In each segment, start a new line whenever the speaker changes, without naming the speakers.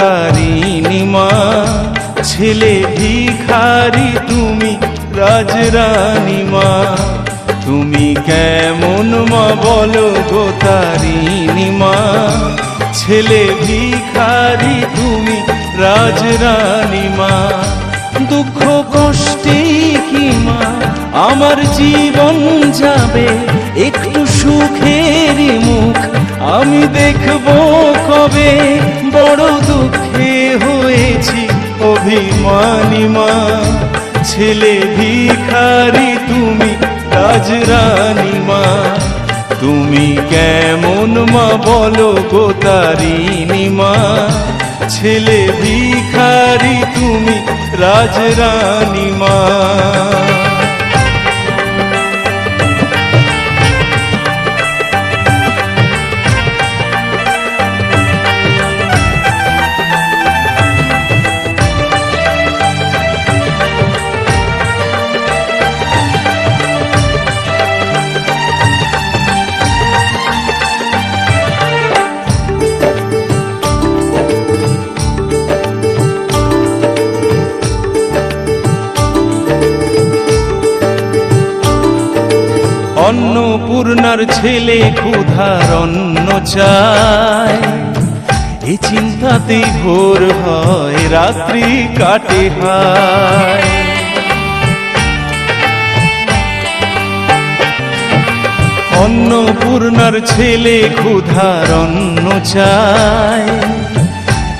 তারিণী মা, ছেলে ভিখারি, তুমি রাজরানী মা। তুমি কেমন মা বলো গো তারিণী মা, ছেলে ভিখারি, তুমি রাজরানী মা। দুঃখ কষ্টে কি মা, আমার জীবন যাবে ছেলে ভিখারি, তুমি রাজরানী মা। তুমি কেমন মা বলো গো তারিণী মা। ছেলে ভিখারি, তুমি রাজরানী মা। অন্নপূর্ণার ছেলে ক্ষুধার অন্ন চায়। এই চিন্তাতেই ভোর হয়, রাত্রি কাটে হায়। অন্নপূর্ণার ছেলে ক্ষুধার অন্ন চায়।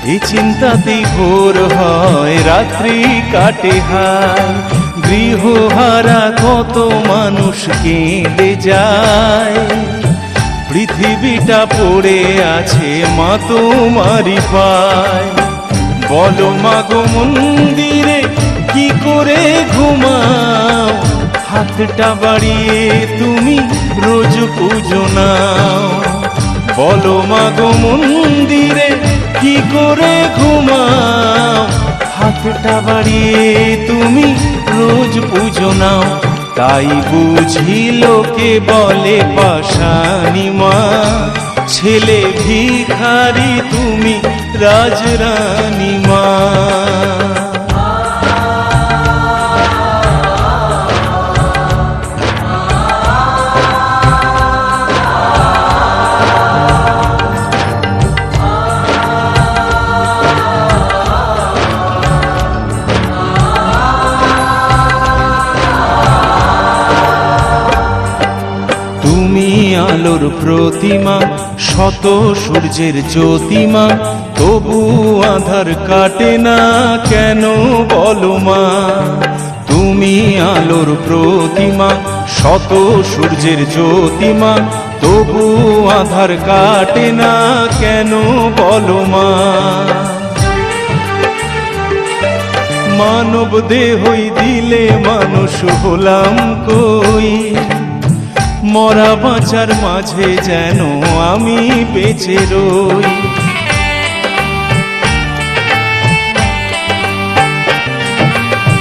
এই চিন্তাতেই ভোর হয়, রাত্রি কাটে হায়। গৃহহারা কত মানুষ কেঁদে যায়। পৃথিবীটা পড়ে আছে মা তোমারি পায়। বলো মাগো মন্দিরে কি করে ঘুমাও? হাতটা বাড়িয়ে তুমি রোজ পুজো নাও। বলো মাগো মন্দিরে কি করে ঘুমাও? হাতটা বাড়িয়ে তুমি রোজ পুজো নাও। তাই বুঝি লোকে বলে পাশানি মা। ছেলে ভিখারি তুমি রাজরানী মা। আলোর প্রতিমা, শত সূর্যের জ্যোতিমা, তবু আধার কাটে না কেন বলো মা? তুমি আলোর প্রতিমা, শত সূর্যের জ্যোতিমা, তবু আধার কাটে না কেন বলো মা? মানব দেহই দিলে মানুষ হলাম কই? মরা বাঁচার মাঝে যেন আমি বেঁচে রই।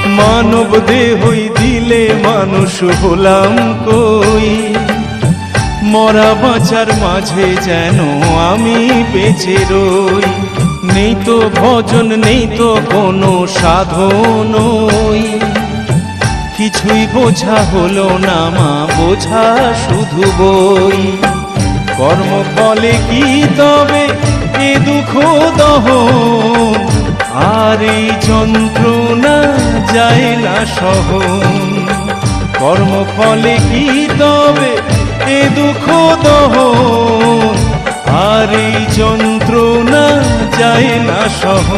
মানব দেহই দিলে মানুষ হলাম কই? মরা বাঁচার মাঝে যেন আমি বেঁচে রই। নেই তো ভজন, নেই তো কোনো সাধনই কিছুই বোঝা হলো না মা, বোঝা শুধু বই। কর্ম ফলে কি তবে এ দুঃখ দহ? আর এই যন্ত্রণা যায় না সহ। কর্ম ফলে কি তবে এ দুঃখ দহ? আর এই যন্ত্রণা যায় না সহ।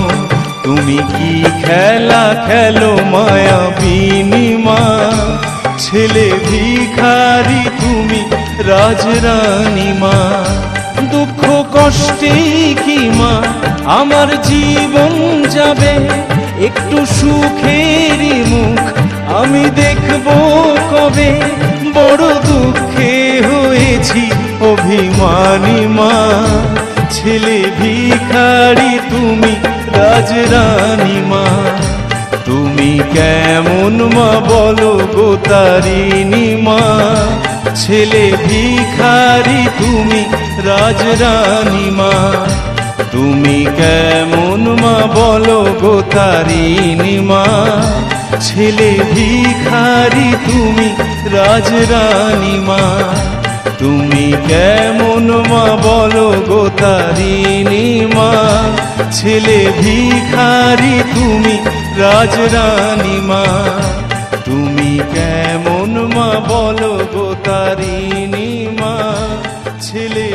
তুমি কি খেলা খেলো মায়া বিনিমা? ছেলে ভিখারি তুমি রাজরানী মা। দুঃখ কষ্টে কি মা? আমার জীবন যাবে একটু সুখের মুখ। আমি দেখব কবে বড় দুঃখে হয়েছি অভিমানী মা। ছেলে ভিখারি তুমি রাজরানী মা, তুমি কেমন মা বলো গো তারিণী মা? ছেলে ভিখারি তুমি রাজরানী মা, তুমি কেমন মা বলো গো তারিণী মা? ছেলে ভিখারি তুমি রাজরানী মা, তুমি কেমন মা বলো গো তারিণী মা? ছেলে ভিখারি তুমি রাজরানী মা। তুমি কেমন মা বলো গো তারিণী মা। ছেলে